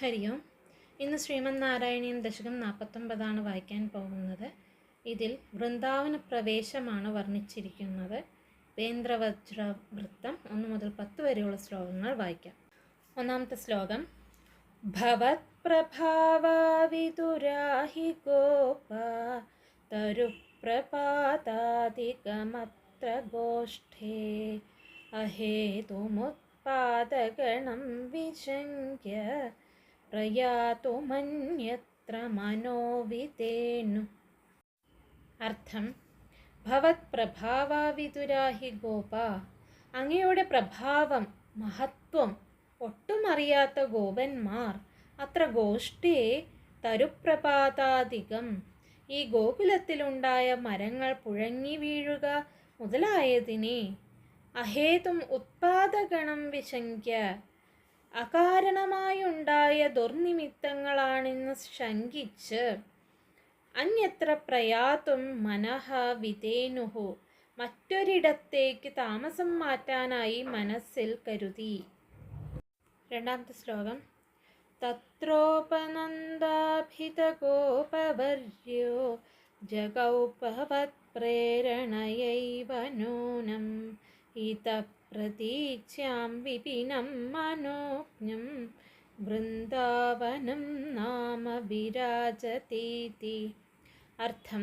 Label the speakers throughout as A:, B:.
A: ഹരി ഓം. ഇന്ന് ശ്രീമന് നാരായണീയൻ ദശകം നാൽപ്പത്തൊമ്പതാണ് വായിക്കാൻ പോകുന്നത്. ഇതിൽ വൃന്ദാവന പ്രവേശമാണ് വർണിച്ചിരിക്കുന്നത്. വേന്ദ്രവജ്ര വൃത്തം ഒന്ന് മുതൽ പത്ത് വരെയുള്ള ശ്ലോകങ്ങൾ വായിക്കാം. ഒന്നാമത്തെ ശ്ലോകം. ഭവത് പ്രഭാവാവിതുരാഹി ഗോപ തരുപ്രപാതാദികമത്ര ഗോഷ്ഠേ അഹേതുമുത്പാദഗണം വിശങ്ക്യ പ്രയാതുമന്യത്ര മനോവിതേനു അർത്ഥം ഭവത് പ്രഭാവാവിതുരാഹി ഗോപ അങ്ങയുടെ പ്രഭാവം മഹത്വം ഒട്ടും അറിയാത്ത ഗോപന്മാർ അത്ര ഗോഷ്ഠിയെ തരുപ്രപാതാധികം. ഈ ഗോകുലത്തിലുണ്ടായ മരങ്ങൾ പുഴങ്ങി വീഴുക മുതലായതിനെ അഹേതും ഉത്പാദഗണം വിശങ്ക്യ അകാരണമായുണ്ടായ ദുർനിമിത്തങ്ങളാണെന്ന് ശങ്കിച്ച്. അന്യത്ര പ്രയാത്തും മനഃ വിധേനുഹു. മറ്റൊരിടത്തേക്ക് താമസം മാറ്റാനായി മനസ്സിൽ കരുതി. രണ്ടാമത്തെ ശ്ലോകം. തത്രോപനന്ദാഭിതഗോപവർയോ ജഗൗപവത്പ്രേരണയൈവ നൂനം ഇതഃ പ്രതീച്യാം വിപിനം മനോജ്ഞം വൃന്ദാവനം നാമ വിരാജതീതി അർത്ഥം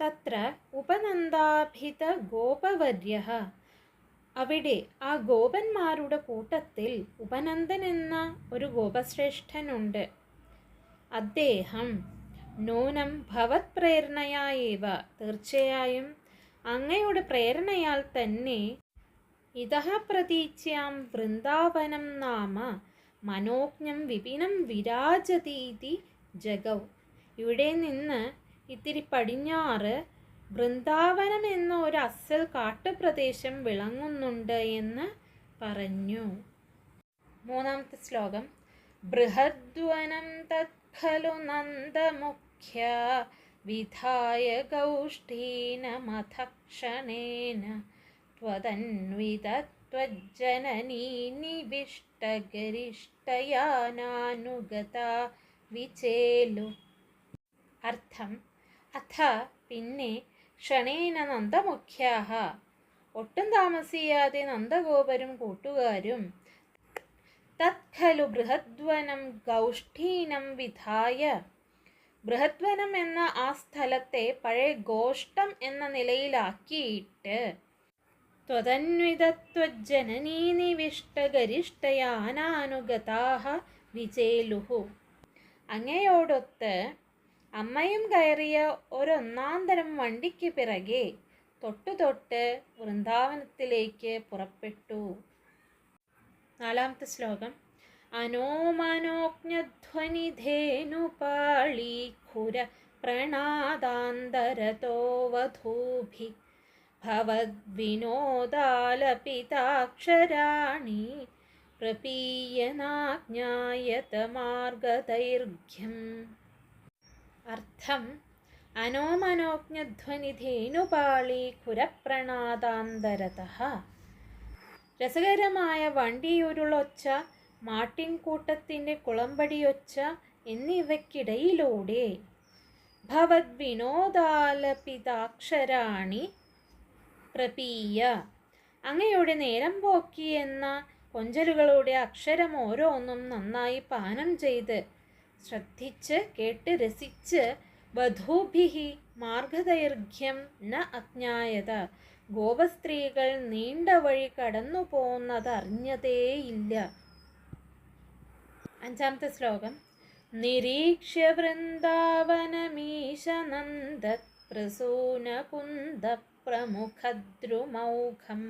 A: തത്ര ഉപനന്ദാഭിത ഗോപവർയ അവിടെ ആ ഗോപന്മാരുടെ കൂട്ടത്തിൽ ഉപനന്ദൻ എന്ന ഒരു ഗോപശ്രേഷ്ഠനുണ്ട്. അദ്ദേഹം നൂനം ഭവത് പ്രേരണയായേവ. തീർച്ചയായും അങ്ങയുടെ പ്രേരണയാൽ തന്നെ ഇതഹ പ്രതീച്യാം വൃന്ദാവനം നാമ. മനോജ്ഞം വിപിനം വിരാജതീതി ജഗൗ. ഇവിടെ നിന്ന് ഇത്തിരി പടിഞ്ഞാറ് വൃന്ദാവനം എന്ന ഒരു അസൽ കാട്ടുപ്രദേശം വിളങ്ങുന്നുണ്ട് എന്ന് പറഞ്ഞു. മൂന്നാമത്തെ ശ്ലോകം. ബൃഹദ്വനം തത്ഖലു നന്ദമുഖ്യ വിധായ ഗൗഷ്ടീനമഥക്ഷണേന त्वदन्वितत्वज्जननी നിവിഷ്ടഗരിഷ്ടയാനാനുഗത വിചേലു അർത്ഥം അഥ പിന്നെ ക്ഷണേന നന്ദമുഖ്യാഹ ഒട്ടും താമസിയാതെ നന്ദഗോപരും കൂട്ടുകാരും തത്ഖലു ബൃഹദ്വനം ഗൗഷ്ഠീനം വിധായ ബൃഹദ്വനം എന്ന ആ സ്ഥലത്തെ പഴയ ഗോഷ്ടം എന്ന നിലയിലാക്കിയിട്ട് ത്വതന്വിതത്വജനനീനിവിഷ്ടഗരിഷ്ടയാനാനുഗതാഹ വിജേലുഹു അങ്ങയോടൊത്ത് അമ്മയും കയറിയ ഒരൊന്നാന്തരം വണ്ടിക്ക് പിറകെ തൊട്ടു തൊട്ട് വൃന്ദാവനത്തിലേക്ക് പുറപ്പെട്ടു. നാലാമത്തെ ശ്ലോകം. അനോമനോജ്ഞധ്വനിധേനുപാളീഖുര പ്രണാദാന്തരതോ വധൂഭി ഭവദ്വിനോദാലപിതാക്ഷരാണി പ്രപീയനാജ്ഞായതമാർഗദൈർഘ്യം. അർത്ഥം അനോമനോജ്ഞധ്വനിധേനുപാളി ഖുരപ്രണാദാന്തരത രസകരമായ വണ്ടിയുരുളൊച്ച മാട്ടിൻകൂട്ടത്തിന്റെ കുളമ്പടിയൊച്ച എന്നിവയ്ക്കിടയിലൂടെ ഭവദ്വിനോദാലപിതാക്ഷരാണി പ്രപീയ അങ്ങയുടെ നേരം പോക്കി എന്ന കൊഞ്ചലുകളുടെ അക്ഷരം ഓരോന്നും നന്നായി പാനം ചെയ്ത് ശ്രദ്ധിച്ച് കേട്ട് രസിച്ച് വധൂഭിഹി മാർഗദൈർഘ്യം ന അജ്ഞായത. ഗോപസ്ത്രീകൾ നീണ്ട വഴി കടന്നു പോകുന്നത് അറിഞ്ഞതേയില്ല അഞ്ചാമത്തെ ശ്ലോകം. നിരീക്ഷ്യ വൃന്ദാവനമീശനന്ദ പ്രസൂനകുന്ദ പ്രമുഖദ്രുമൗഖം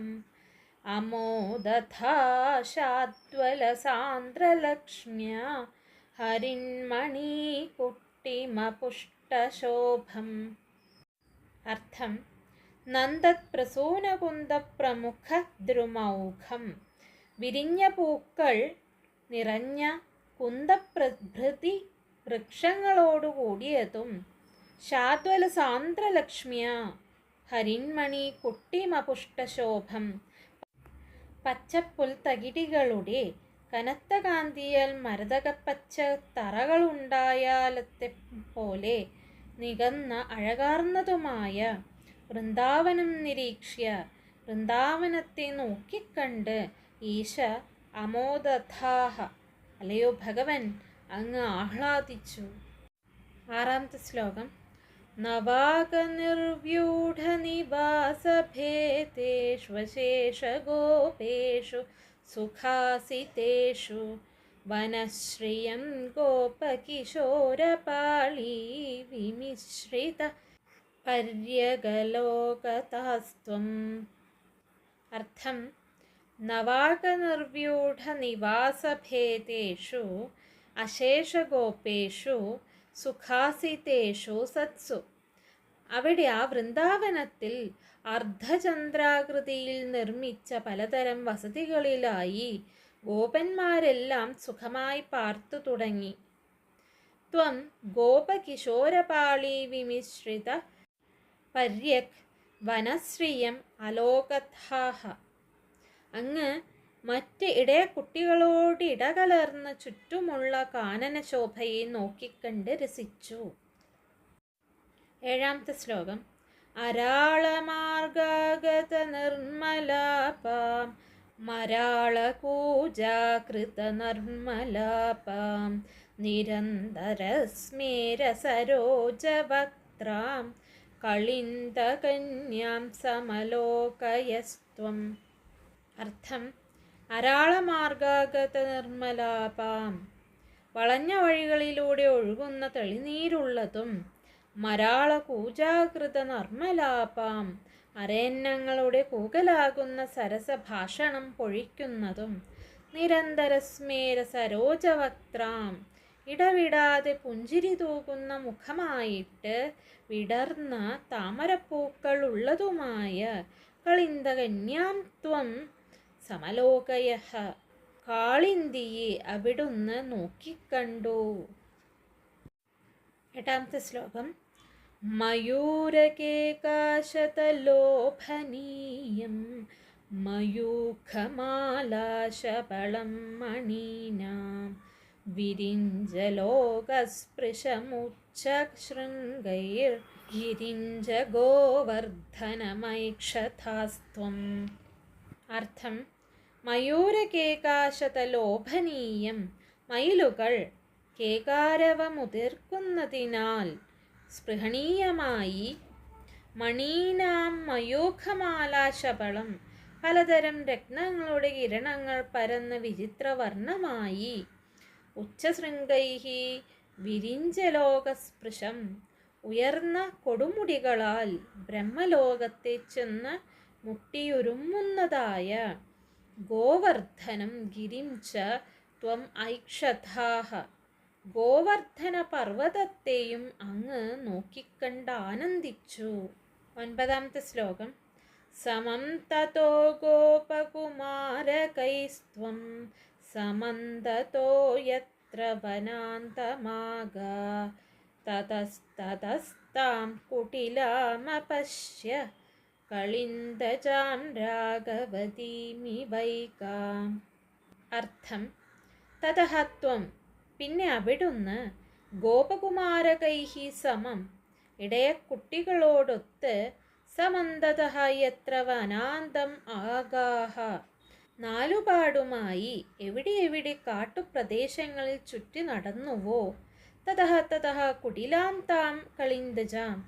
A: അമോദധാശാദ്വലസാന്ദ്രലക്ഷ്മ്യ ഹരിന്മണീകുട്ടിമപുഷ്ടശോഭം അർത്ഥം നന്ദത് പ്രസൂനകുന്ദ പ്രമുഖ ദ്രുമൗഖം വിരിഞ്ഞ പൂക്കൾ നിറഞ്ഞ കുന്തപ്രഭൃതി വൃക്ഷങ്ങളോടുകൂടിയതും ശാദ്വല സാന്ദ്രലക്ഷ്മിയ ഹരിന്മണി കുട്ടിമപുഷ്ടശോഭം. പച്ചപ്പുൽ തകിടികളുടെ കനത്ത കാന്തിയാൽ മരതകപ്പച്ച തറകളുണ്ടായാലത്തെ പോലെ നികന്ന അഴകാർന്നതുമായ വൃന്ദാവനം നിരീക്ഷ്യ വൃന്ദാവനത്തെ നോക്കിക്കണ്ട് ഈശ അമോദാഹ അല്ലയോ ഭഗവൻ അങ്ങ് ആഹ്ലാദിച്ചു. ആറാമത്തെ ശ്ലോകം. नवाकनिर्व्यूढनिवासभेतेष्वशेषगोपेषु सुखासितेषु वनश्रियं गोपकिशोरपाळी विमिश्रित पर्यगलोकतास्त्वम् अर्थं नवाकनिर्व्यूढनिवासभेदेषु अशेषगोपेषु സുഖാസിതേഷു സത്സു. അവിടെ ആ വൃന്ദാവനത്തിൽ അർദ്ധചന്ദ്രാകൃതിയിൽ നിർമ്മിച്ച പലതരം വസതികളിലായി ഗോപന്മാരെല്ലാം സുഖമായി പാർത്തു തുടങ്ങി. ത്വം ഗോപകിശോരപാളി വിമിശ്രിത പര്യക് വനശ്രിയം അലോകഥാഹ അങ്ങ് മറ്റ് ഇടയ കുട്ടികളോട് ഇടകലർന്ന് ചുറ്റുമുള്ള കാനനശോഭയെ നോക്കിക്കണ്ട് രസിച്ചു. ഏഴാമത്തെ ശ്ലോകം. അരാളമാർഗാഗത നിർമ്മലാപാം മരാളകൂജാകൃത നിർമ്മലാപാം നിരന്തരസ്മേരസരോജവക്ത്രാം കളിന്തകന്യാം സമലോകയസ്ത്വം. അർത്ഥം അരാളമാർഗാഗത നിർമ്മലാപാം വളഞ്ഞ വഴികളിലൂടെ ഒഴുകുന്ന തെളിനീരുള്ളതും മരാള കൂജാകൃത നർമ്മലാപാം അരയന്നങ്ങളുടെ കൂകലാകുന്ന സരസഭാഷണം പൊഴിക്കുന്നതും നിരന്തരസ്മേര സരോജവക്ത്രാം ഇടവിടാതെ പുഞ്ചിരി തൂകുന്ന മുഖമായിട്ട് വിടർന്ന താമരപ്പൂക്കൾ ഉള്ളതുമായ കളിന്തകന്യാം ത്വം സമലോകയ കാളിന്തിയെ അവിടുന്ന് നോക്കിക്കണ്ടു? എട്ടാമത്തെ ശ്ലോകം. മയൂരകേകാശതലോഭനീയം മയൂഖമാലാശബളം മണീനാം വിരിഞ്ചലോകസ്പൃശമുച്ചശൃംഗൈർ ഗിരിഞ്ച ഗോവർദ്ധനമൈക്ഷഥാസ്ത്വം അർത്ഥം മയൂരകേകാശതലോഭനീയം. മയിലുകൾ കേകാരവമുതിർക്കുന്നതിനാൽ സ്പൃഹണീയമായി മണീനാം മയൂഖമാലാശബളം. പലതരം രത്നങ്ങളുടെ കിരണങ്ങൾ പരന്ന് വിചിത്രവർണമായി. ഉച്ചശൃംഗൈഹി വിരിഞ്ചലോകസ്പൃശം. ഉയർന്ന കൊടുമുടികളാൽ ബ്രഹ്മലോകത്തെ ചെന്ന് മുട്ടിയുരുമ്മുന്നതായ ഗോവർദ്ധനം ഗിരിം ച ത്വം ഐക്ഷതാഹ ഗോവർദ്ധന പർവതത്തെയും അങ്ങ് നോക്കിക്കണ്ട് ആനന്ദിച്ചു ഒൻപതാമത്തെ ശ്ലോകം. സമം തോ ഗോപകുമാരകൈസ്ത്വം സമന്തോ യത്ര വനാന്തമാഗ. തതസ്തതസ്താം കുടിലാമപശ്യ കളിന്തജാം രാഘവതീമിവൈകാം. അർത്ഥം തതഹത്വം പിന്നെ അവിടുന്ന് ഗോപകുമാരകൈഹി സമം ഇടയക്കുട്ടികളോടൊത്ത് സമന്തത എത്ര വനാന്തം ആകാഹ. നാലുപാടുമായി എവിടെ എവിടെ കാട്ടുപ്രദേശങ്ങളിൽ ചുറ്റി നടന്നുവോ തതഹ തതഹ കുടിലാം താം കളിന്തജാം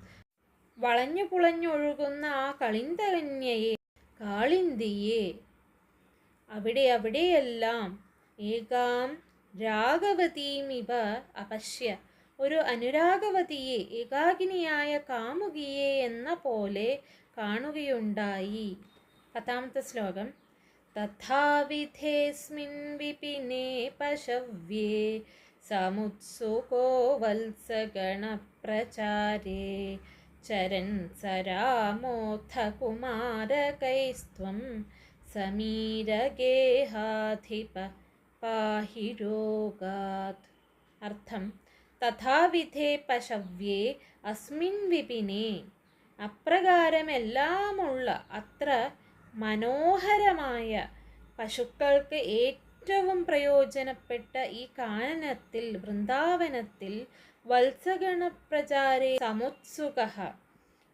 A: വളഞ്ഞു പുളഞ്ഞൊഴുകുന്ന ആ കളിന്തകന്യയെ കാളിന്തിയെ. അവിടെ അവിടെയെല്ലാം ഏകാം രാഗവതീമിവ അപശ്യ. ഒരു അനുരാഗവതിയെ ഏകാഗിനിയായ കാമുകിയെ എന്ന പോലെ കാണുകയുണ്ടായി. പത്താമത്തെ ശ്ലോകം. തഥാവിധേസ്മിൻ വിപിനെ പശവ്യേ സമുത്സുകോ വത്സഗണപ്രചാരേ. ചരൻ സരാമോത്ഥ കുമാരകൈസ്ത്വം സമീരഗേഹാധിപ പാഹി രോഗാത് അർത്ഥം തഥാവിധേ പശവ്യേ അസ്മിൻ വിപിനെ. അപ്രകാരമെല്ലാമുള്ള അത്ര മനോഹരമായ പശുക്കൾക്ക് ഏറ്റവും ഏറ്റവും പ്രയോജനപ്പെട്ട ഈ കാനനത്തിൽ വൃന്ദാവനത്തിൽ വത്സഗണപ്രചാരേ സമുത്സുക.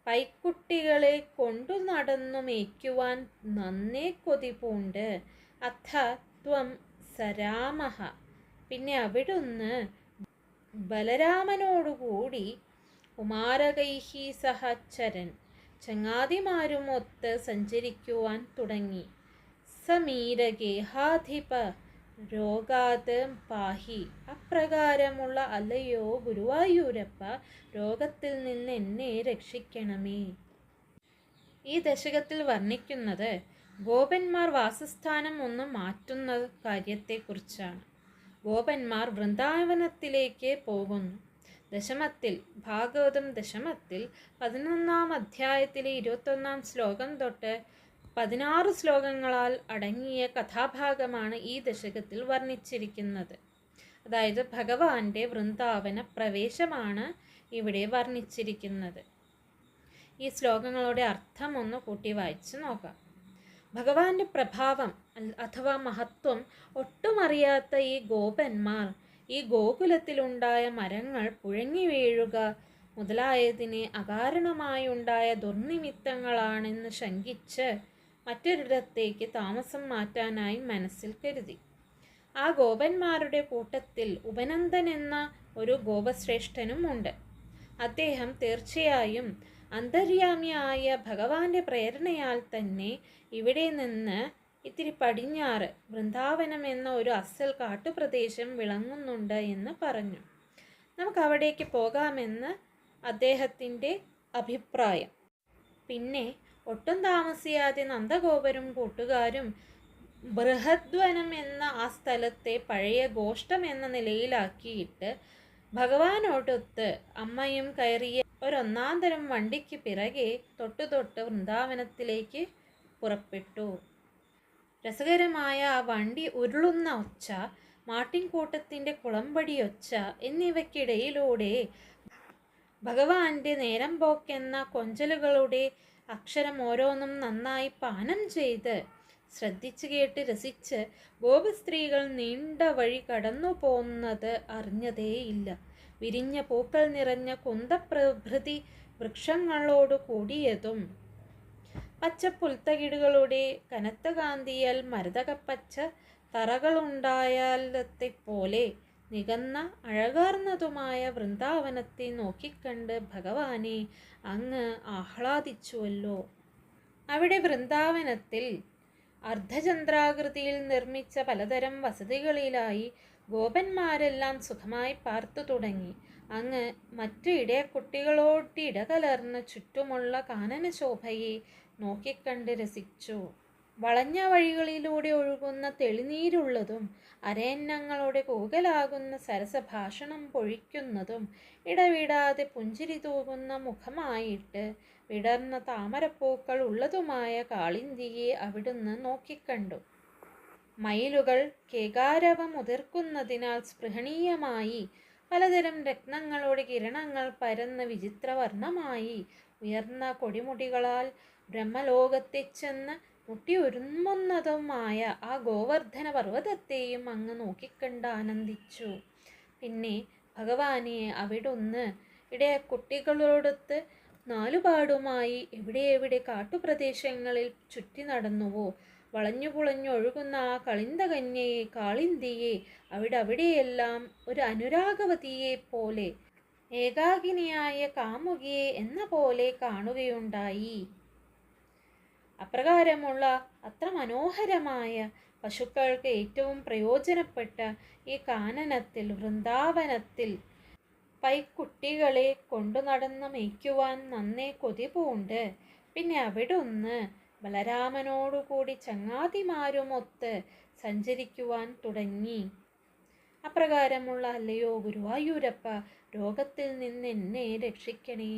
A: പൈക്കുട്ടികളെ കൊണ്ടു നടന്നു മേയ്ക്കുവാൻ നന്നേ കൊതിപൂണ്ട് അഥ ത്വം സരാമഹ പിന്നെ അവിടുന്ന് ബലരാമനോടുകൂടി കുമാരകൈഹി സഹചരൻ ചങ്ങാതിമാരുമൊത്ത് സഞ്ചരിക്കുവാൻ തുടങ്ങി. സമീരഗേഹാധിപ രോഗാത് പാഹി. അപ്രകാരമുള്ള അല്ലയോ ഗുരുവായൂരപ്പ രോഗത്തിൽ നിന്ന് എന്നെ രക്ഷിക്കണമേ. ഈ ദശകത്തിൽ വർണിക്കുന്നത് ഗോപന്മാർ വാസസ്ഥാനം ഒന്ന് മാറ്റുന്ന കാര്യത്തെക്കുറിച്ചാണ്. ഗോപന്മാർ വൃന്ദാവനത്തിലേക്ക് പോകുന്നു. ദശമത്തിൽ ഭാഗവതം ദശമത്തിൽ പതിനൊന്നാം അധ്യായത്തിലെ ഇരുപത്തൊന്നാം ശ്ലോകം തൊട്ട് പതിനാറ് ശ്ലോകങ്ങളാൽ അടങ്ങിയ കഥാഭാഗമാണ് ഈ ദശകത്തിൽ വർണിച്ചിരിക്കുന്നത്. അതായത് ഭഗവാന്റെ വൃന്ദാവന പ്രവേശമാണ് ഇവിടെ വർണിച്ചിരിക്കുന്നത്. ഈ ശ്ലോകങ്ങളുടെ അർത്ഥം ഒന്ന് കൂട്ടി വായിച്ചു നോക്കാം. ഭഗവാന്റെ പ്രഭാവം അഥവാ മഹത്വം ഒട്ടും അറിയാത്ത ഈ ഗോപന്മാർ ഈ ഗോകുലത്തിലുണ്ടായ മരങ്ങൾ പുഴങ്ങി വീഴുക മുതലായതിനെ അകാരണമായുണ്ടായ ദുർനിമിത്തങ്ങളാണെന്ന് ശങ്കിച്ച് മറ്റൊരിടത്തേക്ക് താമസം മാറ്റാനായി മനസ്സിൽ കരുതി. ആ ഗോപന്മാരുടെ കൂട്ടത്തിൽ ഉപനന്ദൻ എന്ന ഒരു ഗോപശ്രേഷ്ഠനും ഉണ്ട്. അദ്ദേഹം തീർച്ചയായും അന്തര്യാമിയായ ഭഗവാന്റെ പ്രേരണയാൽ തന്നെ ഇവിടെ നിന്ന് ഇത്തിരി പടിഞ്ഞാറ് വൃന്ദാവനം എന്ന ഒരു അസൽ കാട്ടുപ്രദേശം വിളങ്ങുന്നുണ്ട് എന്ന് പറഞ്ഞു. നമുക്ക് അവിടേക്ക് പോകാമെന്ന് അദ്ദേഹത്തിന്റെ അഭിപ്രായം. പിന്നെ ഒട്ടും താമസിയാതെ നന്ദഗോപരും കൂട്ടുകാരും ബൃഹദ്വനം എന്ന ആ സ്ഥലത്തെ പഴയ ഗോഷ്ടം എന്ന നിലയിലാക്കിയിട്ട് ഭഗവാനോടൊത്ത് അമ്മയും കയറിയ ഒരൊന്നാന്തരം വണ്ടിക്ക് പിറകെ തൊട്ടു തൊട്ട് വൃന്ദാവനത്തിലേക്ക് പുറപ്പെട്ടു. രസകരമായ ആ വണ്ടി ഉരുളുന്ന ഒച്ച മാട്ടിൻകൂട്ടത്തിന്റെ കുളമ്പടി ഒച്ച എന്നിവയ്ക്കിടയിലൂടെ ഭഗവാന്റെ നേരം പോക്കെന്ന കൊഞ്ചലുകളുടെ അക്ഷരം ഓരോന്നും നന്നായി പാനം ചെയ്ത് ശ്രദ്ധിച്ചു കേട്ട് രസിച്ച് ഗോപസ്ത്രീകൾ നീണ്ട വഴി കടന്നു പോകുന്നത് അറിഞ്ഞതേയില്ല. വിരിഞ്ഞ പൂക്കൾ നിറഞ്ഞ കുന്തപ്രഭൃതി വൃക്ഷങ്ങളോട് കൂടിയതും പച്ചപ്പുൽത്തകിടുകളുടെ കനത്ത കാന്തിയാൽ മരതകപ്പച്ച തറകളുണ്ടായാലത്തെ പോലെ നികന്ന അഴകാർന്നതുമായ വൃന്ദാവനത്തെ നോക്കിക്കണ്ട് ഭഗവാനെ അങ്ങ് ആഹ്ലാദിച്ചുവല്ലോ. അവിടെ വൃന്ദാവനത്തിൽ അർദ്ധചന്ദ്രാകൃതിയിൽ നിർമ്മിച്ച പലതരം വസതികളിലായി ഗോപന്മാരെല്ലാം സുഖമായി പാർത്തു തുടങ്ങി. അങ്ങ് മറ്റു ഇടയക്കുട്ടികളോട് ഇടകലർന്ന് ചുറ്റുമുള്ള കാനനശോഭയെ നോക്കിക്കണ്ട് രസിച്ചു. വളഞ്ഞ വഴികളിലൂടെ ഒഴുകുന്ന തെളിനീരുള്ളതും അരയന്നങ്ങളുടെ കൂകലാകുന്ന സരസഭാഷണം പൊഴിക്കുന്നതും ഇടവിടാതെ പുഞ്ചിരി തൂകുന്ന മുഖമായിട്ട് വിടർന്ന താമരപ്പൂക്കൾ ഉള്ളതുമായ കാളിന്തിയെ അവിടുന്ന് നോക്കിക്കണ്ടു. മയിലുകൾ കേകാരവം ഉതിർക്കുന്നതിനാൽ സ്പൃഹണീയമായി. പലതരം രത്നങ്ങളുടെ കിരണങ്ങൾ പരന്ന വിചിത്രവർണമായി. ഉയർന്ന കൊടിമുടികളാൽ ബ്രഹ്മലോകത്തെ ചെന്ന് മുട്ടിയൊരുങ്ങുന്നതുമായ ആ ഗോവർദ്ധന പർവതത്തെയും അങ്ങ് നോക്കിക്കണ്ട് ആനന്ദിച്ചു. പിന്നെ ഭഗവാനെ അവിടുന്ന് ഇവിടെ കുട്ടികളോടൊത്ത് നാലുപാടുമായി എവിടെ എവിടെ കാട്ടുപ്രദേശങ്ങളിൽ ചുറ്റി നടന്നുവോ വളഞ്ഞു പുളഞ്ഞൊഴുകുന്ന ആ കളിന്തകന്യയെ കാളിന്തിയെ അവിടെ അവിടെയെല്ലാം ഒരു അനുരാഗവതിയെ പോലെ ഏകാഗിനിയായ കാമുകിയെ എന്ന പോലെ കാണുകയുണ്ടായി. അപ്രകാരമുള്ള അത്ര മനോഹരമായ പശുക്കൾക്ക് ഏറ്റവും പ്രയോജനപ്പെട്ട ഈ കാനനത്തിൽ വൃന്ദാവനത്തിൽ പൈക്കുട്ടികളെ കൊണ്ടു നടന്ന് മേയ്ക്കുവാൻ നന്നേ കൊതിപൂണ്ട് പിന്നെ അവിടുന്ന് ബലരാമനോടുകൂടി ചങ്ങാതിമാരുമൊത്ത് സഞ്ചരിക്കുവാൻ തുടങ്ങി. അപ്രകാരമുള്ള അല്ലയോ ഗുരുവായൂരപ്പ രോഗത്തിൽ നിന്ന് എന്നെ രക്ഷിക്കണേ.